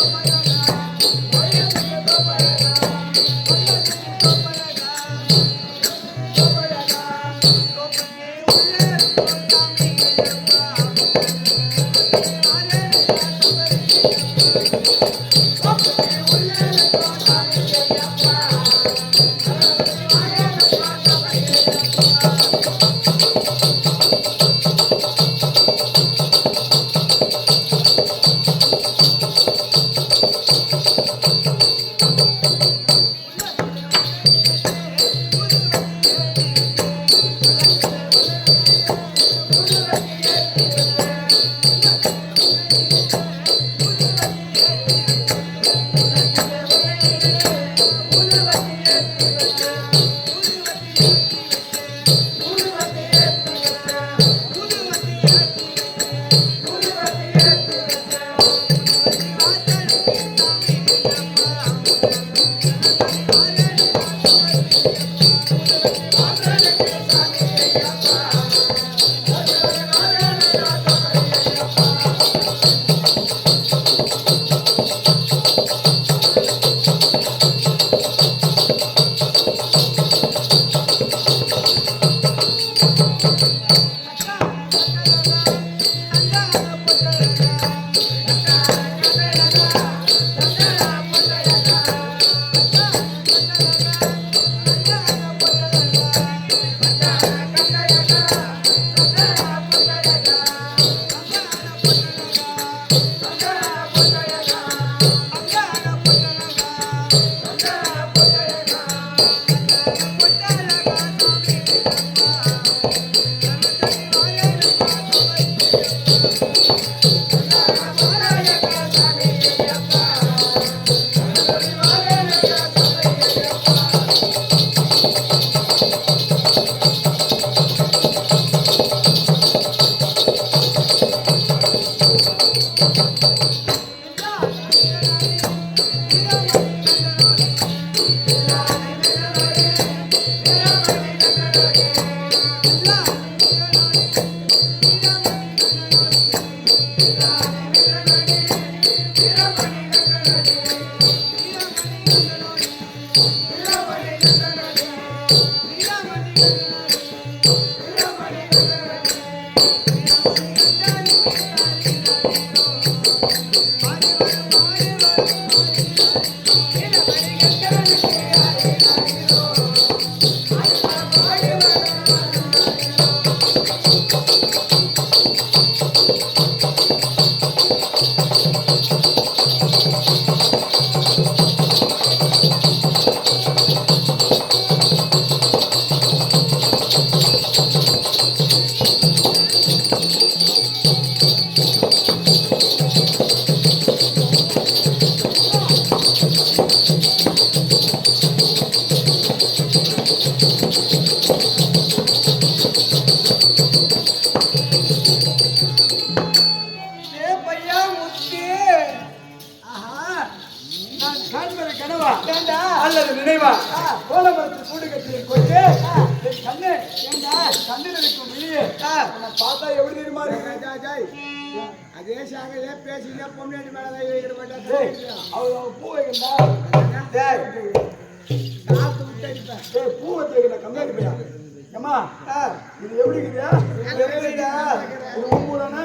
ஏ பையா முத்தி ஆஹா நான் காண்பது கனவா ஏண்டா Thank you. அல்லது நினைவா? ஆ. கோலமரத்து கூடு கட்டிய கொண்டு. என் கண்ணு கண்ணில் இருக்கும் வெளியே பார்த்தா எப்படி தெரியுமா இருக்கு? அதே சாகையே பேசிட்டே பொம்னாடி மேல கை வைக்கிற மாட்டேன் டேய், அவர் அவர் பூ வைக்கண்டா பூ வச்சுக்கல கம்மியாடி போயா ஏம்மா ஆ, இது எப்படி இருக்குதா இது? இது ஊம்புதானா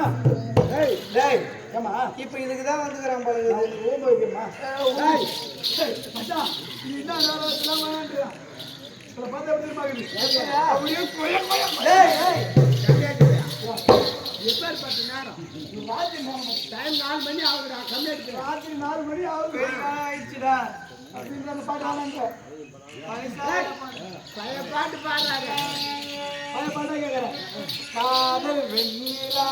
டேய் டேய் இப்ப இதுக்கு தான் வந்துக்கிறான் இருக்குது. உனக்கு ஊம்ப வைக்கிறேம்மா டேய் மச்சான் இது என்ன நேரம் இதெல்லாம் வேணான்றியா இதை பார்த்தா எப்படி தெரியுமா இருக்குது? அப்படியே கொய கொய கொய. டேய் டேய் எப்பேர் பத்து நேரம் இது ராத்திரி நேரம். டைம் நாலு மணி ஆகுதுடா கம்மி அடிக்கிறேன் ராத்திரி நாலு மணி ஆகுது ஆயிடுச்சுடா பாட்டு வேணான்ற. பழைய பாட்டு பாடுறாங்க பழைய பாட்டா கேட்கிறேன். காதல் வெண்ணிலா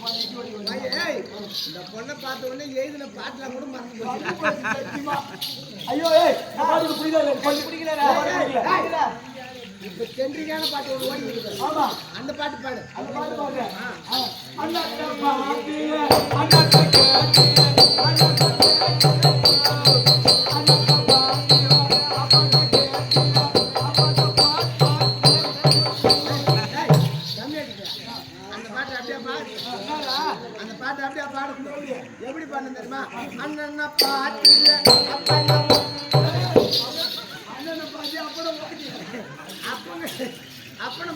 இந்த பொண்ணை பார்த்த உடனே எழுதின பாட்டுலாம் கூட மறந்து ஐயோ ஏய் கொஞ்சம் பிடிக்கல இப்ப பாட்டு ஒன்று ஓடி ஆமா அந்த பாட்டு பாடு அந்த பாட்டு பாடுங்க ஆ. அண்ணாத்த பாட்டிய, அண்ணாத்த கேட்டிய, அண்ணாத்த தெரியுமா அண்ணன் பாட்டு அப்பண்ணா அண்ணனை பாட்டி, அப்பனை பாட்டி. அப்பன அப்பன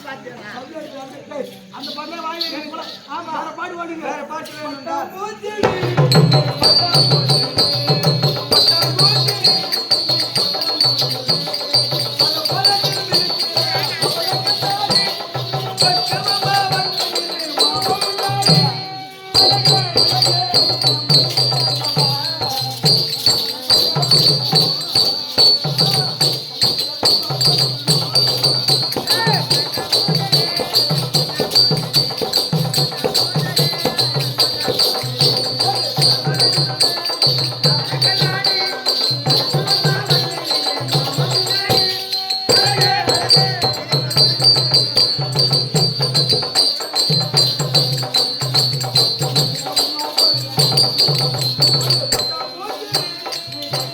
அந்த வாங்கி. ஆமா, வேற பாட்டு. வேற வேணும்டா. பட்டாம்பூச்சி. பல பல கிளிமிருக்கு, அப்பயக்கத்தாடி, பச்சமமா வந்து மாமமுண்டாடி. அழகே, அழகே.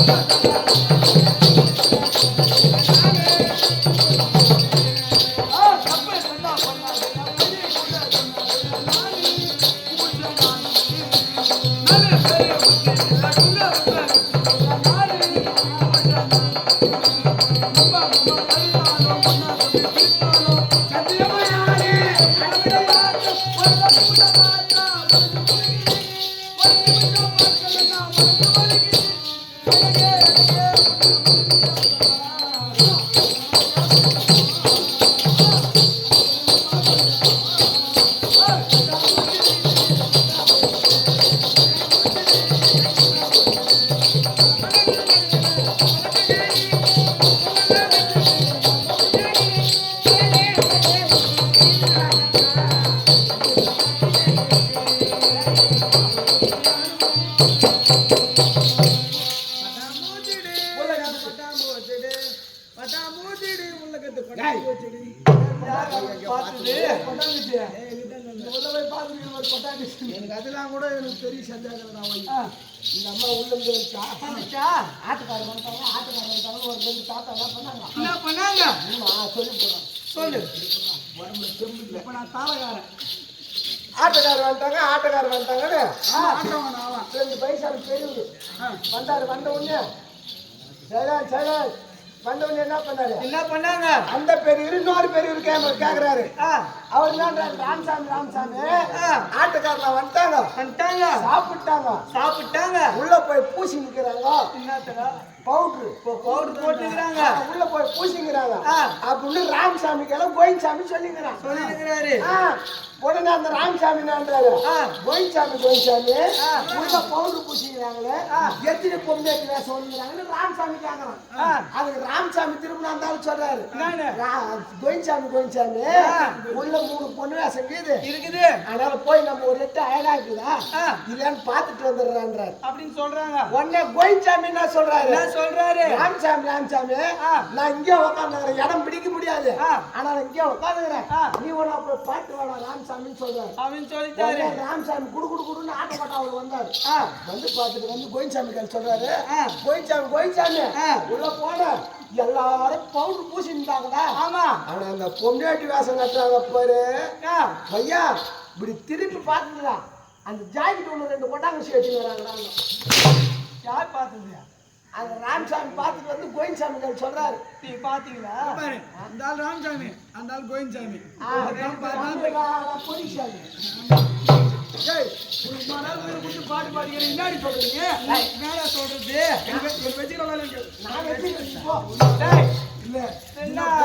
கொட்டாங்குச்சி. பல பல நீங்கிருக்கிறேன், அவளுக்குன்னாலே. பக்குவமா வந்து மாமமுண்டாடி. அழகே, அழகே. பட்டாம்பூச்சிடு பட்டாம்பூச்சிடு உள்ளகத்து டேய். பட்டாம்பூச்சிடு பார்த்தது கொட்டாங்குச்சி. உள்ள போய் பார்த்துட்டு ஒரு கொட்டாங்குச்சி. எனக்கு அதெல்லாம் கூட எனக்கு பெரிய சந்தேகம் நான் இந்த அம்மா உள்ள இருந்து வச்சா. வந்துச்சா? ஆட்டுக்காரர் வந்துட்டாங்க ஆட்டுக்காரர் வந்துட்டாங்க ஒரு ரெண்டு தாத்தா என்ன பண்ணாங்க. என்ன பண்ணாங்க? ஆமா, சொல்லி போடுறேன் சொல்லு. உடம்புல செம்பு இல்லை. இப்ப நான் தாளகாரன் ஆட்டக்காரர் வந்துட்டாங்க ஆட்டக்காரர் நாவா ரெண்டு பைசா பெரியவர் வந்தாரு வந்த உடனே. சரி சரி வந்த உடனே என்ன பண்ணாரு? என்ன பண்ணாங்க? அந்த பெரியவர் இன்னொரு பெரியவர் கேக்குறாரு. அவர் என்ன ராமசாமி ராமசாமி. ஆ. ஆட்டுக்காரர் வந்துட்டாங்க. வந்துட்டாங்க. சாப்பிட்டாங்க. சாப்பிட்டாங்க. உள்ள போய் பூசி நிக்கிறாங்க. பவுட்ரு. பவுடர் போட்டுக்கிறாங்க. உள்ள போய் பூசிங்கிறாங்க. அப்படின்னு ராமசாமிக்கு எல்லாம் கோயின்சாமி சொல்லிங்கிறான் சொல்லிருக்கிறாரு ஆ, உடனே அந்த ராமசாமி. கோயின்சாமி கோயின்சாமி ஆ. உள்ள பவுடர் பூசிக்கிறாங்களே எத்தனை பொம்மைக்கு வேச சொல்லுங்கிறாங்கன்னு ராமசாமி கேக்குறான் ஆ. அதுக்கு ராமசாமி திரும்ப ஆளு சொல்றாரு கோயின்சாமி ஆ. உள்ள மூணு பொண்ணு வேஷம் இருக்குது இருக்குது அதனால போய் நம்ம ஒரு எட்டு அயலா இருக்குதா. இல்லையான்னு பார்த்துட்டு வந்துடுறான்றாரு அப்படின்னு சொல்றாங்க உடனே கோயின்சாமி என்ன சொல்றாரு சொல்றாரு ராமசாமி ராமசாமி. நான் இங்கே உட்காந்துக்கிறேன் இடம் பிடிக்க முடியாது ஆ. ஆனா நான் இங்கே உட்காந்துக்கிறேன். நீ அப்புறம் பாட்டு வாடா ராமசாமின்னு சொல்றாரு. அப்படின்னு சொல்லிட்டாரு. ராமசாமி குடு குடு குடுன்னு ஆட்டப்பட்ட அவர் வந்தாரு. வந்து பார்த்துட்டு வந்து கோயின்சாமி கால் சொல்றாரு. கோயின்சாமி கோயின்சாமி. உள்ள போன எல்லாரும் பவுடர் பூசிட்டாங்கடா ஆமா. ஆனா அந்த பொம்னாட்டி வேஷம் கட்டுறாங்க பாரு. ஐயா இப்படி திருப்பி பார்த்துடா அந்த ஜாக்கெட் ஒன்று ரெண்டு கொட்டாங்கச்சி வச்சுன்னு வராங்கடா. யார் பார்த்தது அந்த ராமசாமி பார்த்துட்டு வந்து கோயின்சாமி கால் சொல்றாரு. நீ பாத்தீங்களா பாரு அந்த ஆள் ராமசாமி அந்த ஆள் ஏய் வீடு கொடுத்து பாட்டு பாடிக்கிறேன் என்னடி சொல்றீங்க? என்னடா சொல்றது? வச்சுக்கலாம் வேலை நான் வச்சுக்கிறேன் போ. டேய் இல்ல. நான்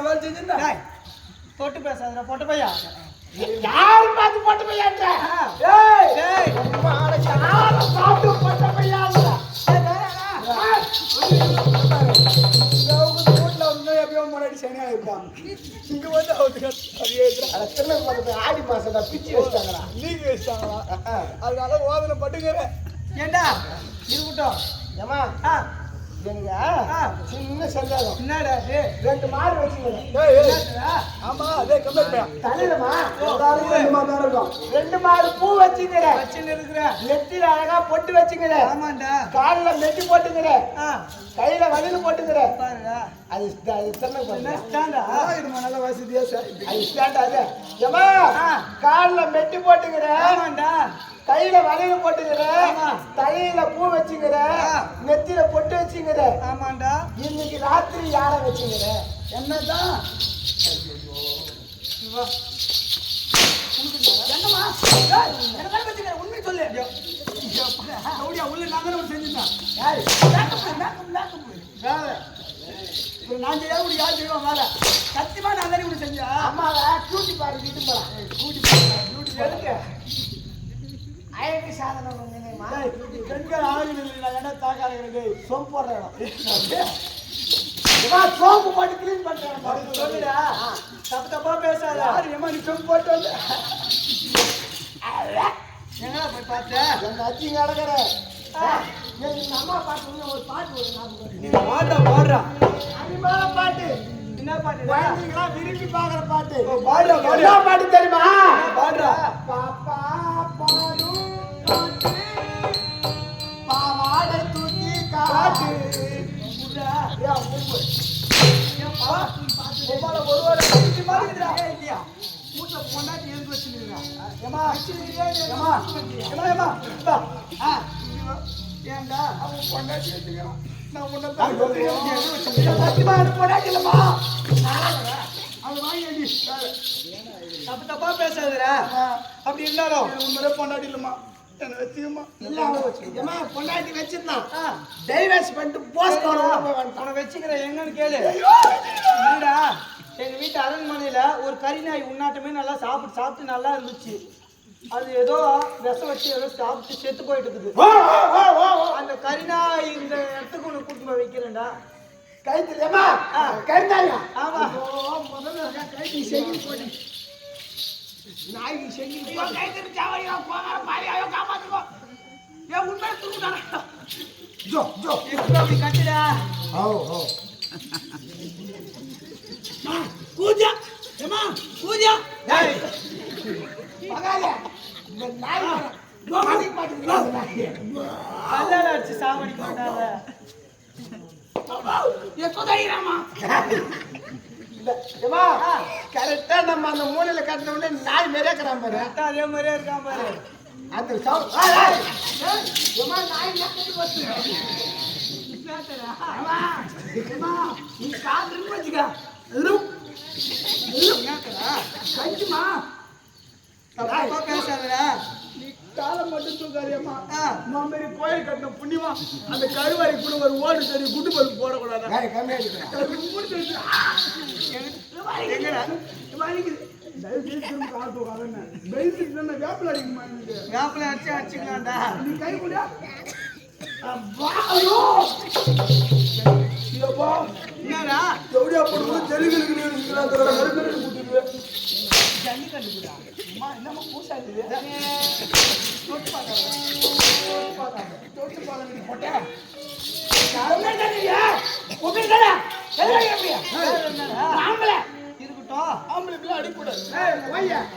வேலை செஞ்சிருந்தேன். டேய் தொட்டு பேசாதடா பொட்ட பையா? யாரு பார்த்து போட்ட பையான்ற. ஏய். அட யாரை பார்த்து போட்ட முன்னாடி இங்க வந்து அவருக்கு ஆடி மாசம் பிச்சு வச்சிட்டாங்கடா லீக் வச்சிட்டாங்களா அதனால ஓதனை பட்டுக்கிறேன் ஏண்டா? இருக்கட்டும். ஏமா ஆ, எனக்கு ஆ. சின்ன சந்தேகம். என்னடா இது? ரெண்டு மாடு வச்சுக்கிறேன்? ஆமா அதே தலையிலமா? ரெண்டு தான் இருக்கும். ரெண்டு மாடு பூ வச்சுக்கிறேன் வச்சுன்னு இருக்கிற. நெத்தில அழகா பொட்டு வச்சுக்கிறேன் ஆமாண்டா. காலில் மெட்டி போட்டுக்கிறேன் ஆ. கையில வலியில் போட்டுக்கிறேன் பாருடா. அது அது ஸ்டாண்டா நல்ல வசதியா சார். அது ஸ்டாண்ட் அது. ஏமா ஆ. கால்ல மெட்டி போட்டுக்கிறேன் ஆமாண்டா. கையில வலையில போட்டுக்கிறேன் ஆமா. தலையில பூ வச்சுக்கிறேன் ஆ. நெத்தில பொட்டு வச்சுக்கிறேன் ஆமாண்டா. இன்னைக்கு ராத்திரி யார வச்சுக்கிறேன் என்னதான் என்னமா என்ன உண்மை சொல்லு. அப்படியா உள்ள நான் தானே செஞ்சுட்டேன். யாரு? நான் செய்யாத இப்படி யார் செய்வான் வேலை சத்தியமா நான் தானே இப்படி செஞ்சா? அம்மாவை டியூட்டி பாரு வீட்டு போலாம். டியூட்டி அழகு சாதனம். பெண்கள் ஆளுங்க இல்லை என்ன தாக்காத எனக்கு சோம்பு இடம் இவா சோப்பு போட்டு கிளீன் பண்றேன் சொல்லுடா தப்பு தப்பா பேசாத யாரு ஏம்மா நீ சோம்பு போட்டு வந்து எங்கடா போய் பார்த்தேன் எங்க எங்க அம்மா பாட்டு ஒரு பாட்டு நீ பாடுறா பாட்டு என்ன பாட்டு குழந்தைங்களாம் விரும்பி பாக்குற பாட்டு பாடுறா, பாட்டு தெரியுமா பாடுறா. பாப்பா பாடும் பாட்டு ஏன்டா அவன் பொண்டாட்டி வச்சுக்கிறான். நான் உன்னை சத்தியமா எனக்கு பொண்டாட்டி இல்லைம்மா. அது வாங்கி தப்பு தப்பா பேசாதடா அப்படி இருந்தாலும் உண்மையிலே பொண்டாட்டி இல்லைம்மா என்ன வச்சுக்கம்மா இல்ல, அவன் வச்சுக்க. ஏம்மா, பொண்டாட்டி வச்சிருந்தான். டைவர்ஸ் பண்ணிட்டு போய் வந்துட்டான். உன்னை வச்சுக்கிறேன் எங்கன்னு கேளு இல்லடா எங்க வீட்டு அரண்மனையில ஒரு கறி நாய் உண்ணாட்டமே நல்லா சாப்பிட்டு சாப்பிட்டு நல்லா இருந்துச்சு அது ஏதோ விஷம் வச்சு ஏதோ சாப்பிட்டு செத்து போயிட்டு இருக்குது. அந்த கறி நாய் இந்த இடத்துக்கு உனக்கு கூட்டிட்டு போய் வைக்கிறேன்டா கைத்துல, ஏம்மா, கருந்தாயா? ஆமா. முதல்ல இருக்கா, கைக்கு செங்கல் போட்டு. நாய்க்கு செஞ்சு கைத்தறி சாவடியா போங்க பாரியாயோ காப்பாத்துக்கோ. ஏன் உண்மையை தூக்கிட்டானா ஜோ ஜோ. இப்படி கட்டுடா. ஓ ஓ கூஜா ஏமா கூஜா ஏய். பகாலே இந்த நாய் கோமாதி பாட்டு அதான் அடிச்சு சாவடி கொண்டாத ஏமா கரெக்டா நம்ம அந்த மூலையில கட்டின உடனே நாய் மாரியே இருக்கிறான் பாரு. அதே மாதிரியே இருக்கான் பாரு. சவுண்ட். ஏமா நாய் நீ காதுன்னு வச்சுக்க. கஞ்சுமா? பேசாதடா. நீ காலை மட்டும் தூக்காதியம்மா ஆ நான் மாரி கோயில் கட்டின புண்ணியமா அந்த கருவாரி கூட ஒரு ஓடு சரி குண்டு பருப்பு போடக்கூடாது? வேப்பில அடிச்சு அடிச்சுக்கலாம்டா. நீ கை கூட. அப்பா ஐயோ! ஐயோப்பா தொட்டு நீ இருக்கட்டும் ஆம்பளைக்குலாம் அடிக்கூடாது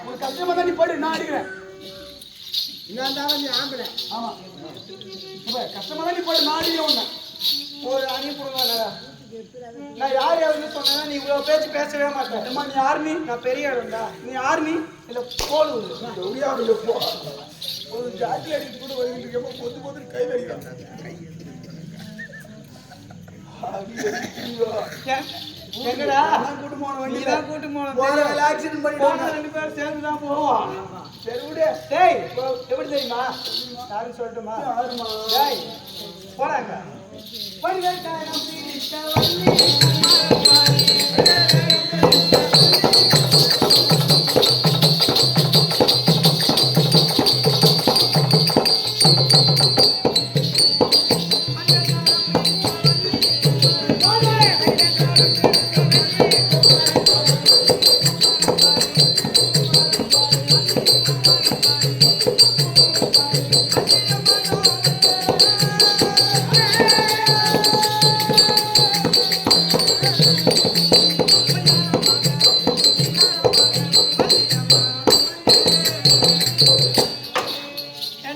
ஒரு கஷ்டமா தான் நீ? போடு நான் அடிக்கிறேன் நான் தான் நீ ஆம்பளை ஆமா கஷ்டமா தான் நீ போடு. நான் அடிக்கிறேன் ஒரு அணி போடுவாடா நான் யார் யாருன்னு சொன்னேன்னா நீ இவ்வளவு பேச்சு பேசவே மாட்டேன் நீ ஆர்மி நான் பெரிய இடம்டா நீ ஆர்மி இல்ல போலு எப்படியா போ. ஒரு ஜாதி அடிச்சு கூட வந்துட்டு இருக்கப்போ பொத்து பொத்து கை அடிக்கிறான் எங்கடா? கூட்டு போன நீ வண்டியில தான் கூட்டு போன போன வேலை ஆக்சிடென்ட் போன பண்ணிட்டாங்க ரெண்டு பேரும் சேர்ந்து தான் போவோம். சரி விடு. டேய் எப்படி தெரியுமா? யாருன்னு சொல்லட்டுமா? யாரும்மா? டேய் போடாங்க பரிவர்த்தனம் பிடித்த வள்ளி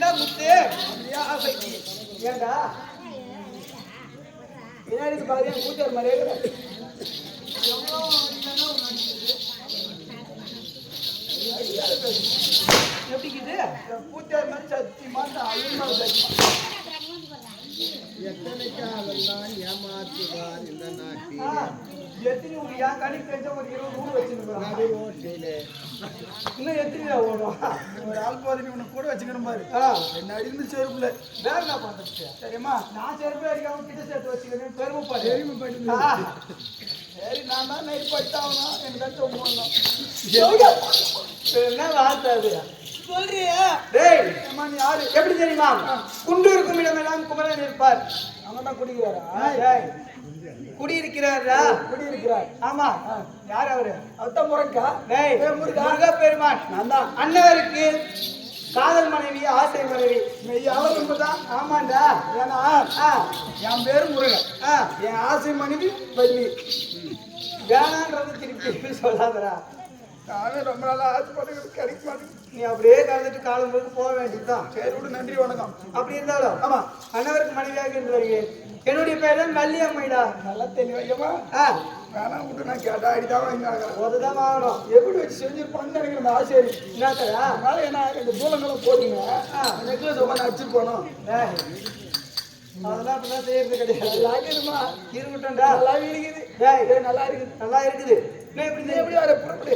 ஏண்டா முத்து? ஏண்டா? பின்னாடி பாரு கூட்டார் மாதிரியே என் கூட்டார் மாதிரி சத்தியமா நான் ஐயமா சத்தியமா ஆ, எத்தனை ஊர் என் கணக்கு தெரிஞ்ச ஒரு இருபது ஊர் வச்சிருக்கான் இன்னும் எத்தனை ஓடும் ஒரு ஆள் போதும் உன்னை கூட வச்சுக்கணும் பாரு. என்ன இருந்து செருப்புல. வேற என்ன பண்றது? சரிம்மா நான் செருப்பு அடிக்காம கிட்ட சேர்த்து வச்சுக்கிறேன். பெருமைப்பாடு பெருமைப்பட்டு சரி நான் தான் நைட் பட்டாவணும் எனக்கு தான் என்ன வார்த்தை அது? சொல்றியா? டேய் நீ யாரு? எப்படி தெரியுமா? குண்டு இருக்கும் இடமெல்லாம் குமரன் இருப்பார். அவங்க தான் குடிக்கிறாரா டேய், குடியிருக்கிறாரா? குடி இருக்கிறார் ஆமா. யார் அவரு? அவத்தான் முறக்கா டேய் முருகா. முருகப்பெருமான். நான் தான். அண்ணவருக்கு காதல் மனைவி ஆசை மனைவி. மெய்யாவ உண்மைதான் ஆமாண்டா. ஏன்னா என் பேரு முருகன். என் ஆசை மனைவி வள்ளி. வேணான்றது திருப்பி திருப்பி நானும் ரொம்ப நாளா ஆசைப்படுறது கிடைக்க மாட்டேங்குது. நீ அப்படியே கலந்துட்டு காலம் போது போக வேண்டியதுதான். சரி விடு நன்றி வணக்கம். அப்படி இருந்தாலும் ஆமா. அண்ணவருக்கு மனைவியாக இருந்து வருகிறேன் என்னுடைய பேர் தான் வள்ளி அம்மைடா. நல்லா தெளிவாய்யமா ஆ. வேணாம் விட்டு நான் கேட்டா அடிதான் வாங்கினாங்க. ஒதுதான் வாங்கணும். எப்படி வச்சு செஞ்சிருப்பான்னு நினைக்கிறேன் அந்த ஆசையரி என்னத்தடா? அதனால என்ன ரெண்டு தூளங்களை போட்டுங்க. நெக்லஸ் உட்காந்து அடிச்சு போனோம் அதெல்லாம் அப்படிலாம் செய்யறது கிடையாது. நல்லா இருக்குதுமா இருக்கட்டும்டா. நல்லா இருக்குது. நல்லா இருக்குது. நல்லா இருக்குது. என்ன இப்படி எப்படி வர புறப்படு.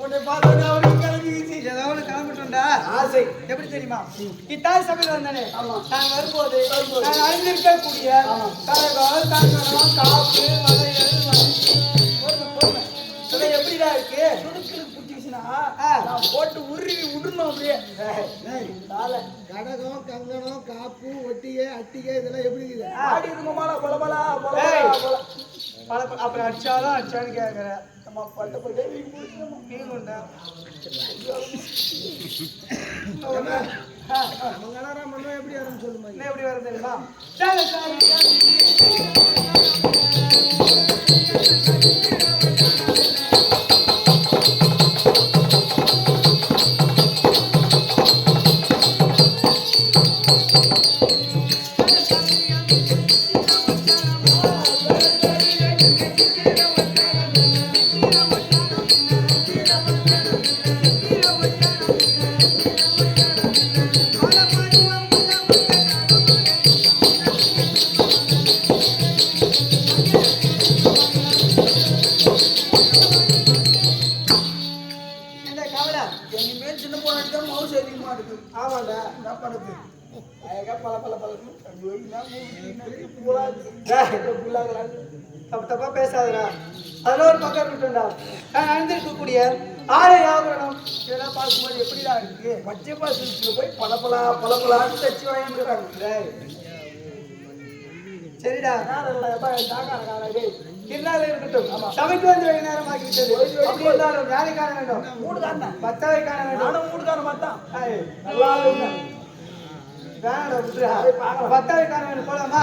உன்னை பார்த்தோன்னே அவருக்கு கிளம்பிக்கிச்சு. ஏதோ ஒன்று கிளம்பிட்டோம்டா ஆசை. எப்படி தெரியுமா? இத்தாய் சபையில் வந்தானே. நான் வரும்போது நான் அறிந்திருக்கக்கூடிய கரகம் கங்கணம் காப்பு வளையல் எப்படிடா இருக்கு? சுடுக்குன்னு புடிச்சிக்கிச்சுன்னா, ஆ. நான் போட்டு உருவி விடணும் அப்படியே. கடகம் கங்கணம் காப்பு ஒட்டிகை அட்டிகை இதெல்லாம் எப்படி இருக்குது? ஆடி இருக்குமா, பொல பொலா, பொல ஏய். பொலா, பொல. பல பல- அப்புறம் அடிச்சாலும் அடிச்சான்னு கேட்குறேன் நம்ம பட்டு பட்டு வீங்கி போச்சுமா. நீ கொண்டா மங்களாரம் பண்ணுவோம் எப்படி வரும்னு சொல்லுமா என்ன எப்படி வரும் தெரியுமா? சாலை சாலை என்ன கவலை இனிமே சின்ன தப்பு தப்பா பேசாதடா. அதெல்லாம் ஒரு பக்கம் இருக்கட்டும்டா. நான் அணிந்திருக்கக்கூடிய ஆடை ஆபரணம் இதெல்லாம் பார்க்கும்போது எப்படிடா இருக்கு? பச்சை பாசத்துல போய் பல பலான்னு தச்சு வாங்கிருக்காங்க. சரிடா. இருந்தாலும் இருக்கட்டும். சமைக்கு வந்து வெகு நேரம் ஆகிவிட்டது காண வேண்டும் மூடு தானே பத்தாவை காண வேண்டும் தானே. மாட்டான் ஏய், நல்லா. வேணாம். பத்தாவை காண வேண்டும் போலாமா?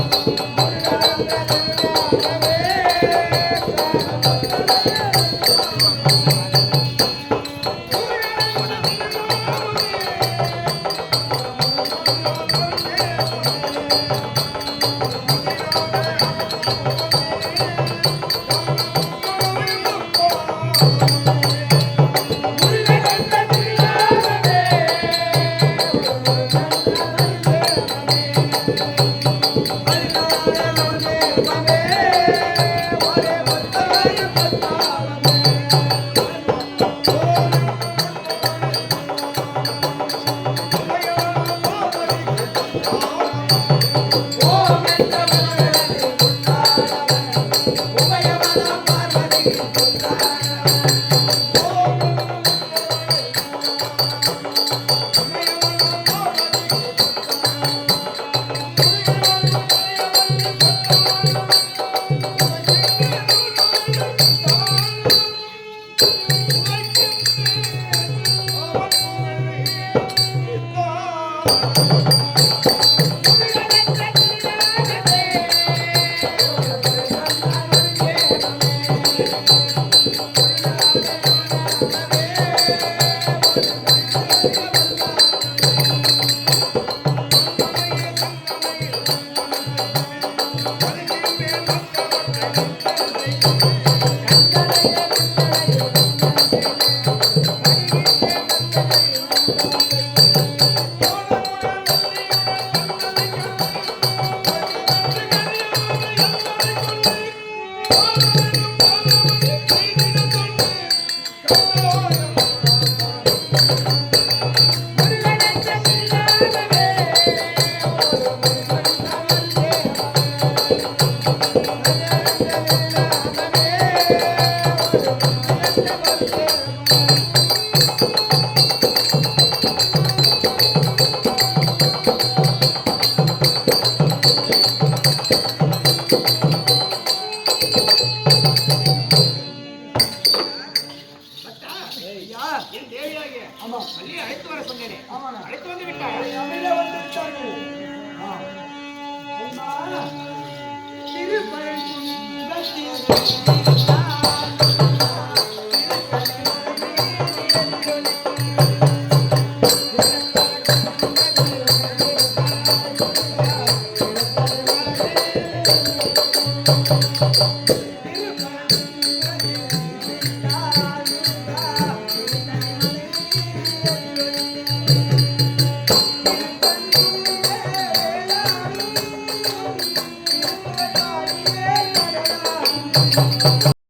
அழைத்து வர சொன்னேனே அழைத்து வந்து விட்டாயா தமிழே